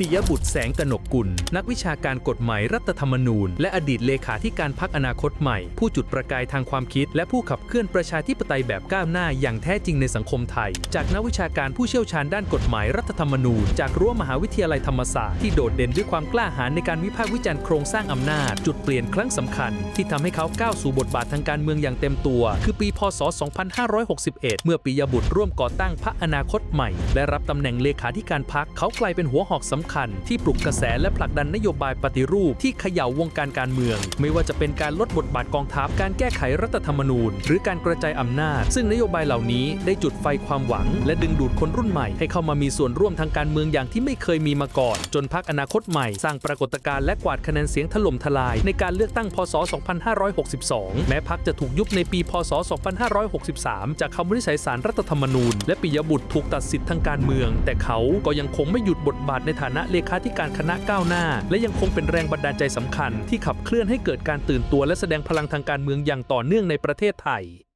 ปิยบุตรแสงกนกกุล นักวิชาการกฎหมายรัฐธรรมนูญ และอดีตเลขาธิการพักอนาคตใหม่ ผู้จุดประกายทางความคิด และผู้ขับเคลื่อนประชาธิปไตยแบบก้าวหน้าอย่างแท้จริงในสังคมไทย จากนักวิชาการผู้เชี่ยวชาญด้านกฎหมายรัฐธรรมนูญ จากรั้วมหาวิทยาลัยธรรมศาสตร์ที่โดดเด่นด้วยความกล้าหาญในการวิพากษ์วิจารณ์โครงสร้างอำนาจ จุดเปลี่ยนครั้งสำคัญ ที่ทำให้เขาก้าวสู่บทบาททางการเมืองอย่างเต็มตัว คือปีพศ 2561 เมื่อปิยบุตรร่วมก่อตั้งพรรคอนาคตใหม่ และรับตำแหน่งเลขาธิการพรรคเขากลายเป็นหัวหอกสำคัญที่ปลุกกระแสและผลักดันนโยบายปฏิรูปที่เขย่าวงการการเมือง ไม่ว่าจะเป็นการลดบทบาทกองทัพการแก้ไขรัฐธรรมนูญ หรือการกระจายอำนาจ ซึ่งนโยบายเหล่านี้ได้จุดไฟความหวัง และดึงดูดคนรุ่นใหม่ ให้เข้ามามีส่วนร่วมทางการเมืองอย่างที่ไม่เคยมีมาก่อน จนพรรคอนาคตใหม่ สร้างปรากฏการณ์และกวาดคะแนนเสียงถล่มทลาย ในการเลือกตั้งพศ 2562 แม้พรรคจะถูกยุบในปี พศ 2563 จากคำวินิจฉัยสารรัฐธรรมนูญ และปิยบุตรถูกตัดสิทธิ์ทางการเมือง แต่เขาก็ยังคงไม่หยุดบทบาทในฐานะเลขาธิการคณะก้าวหน้า และยังคงเป็นแรงบันดาลใจสำคัญที่ขับเคลื่อนให้เกิดการตื่นตัวและแสดงพลังทางการเมืองอย่างต่อเนื่องในประเทศไทย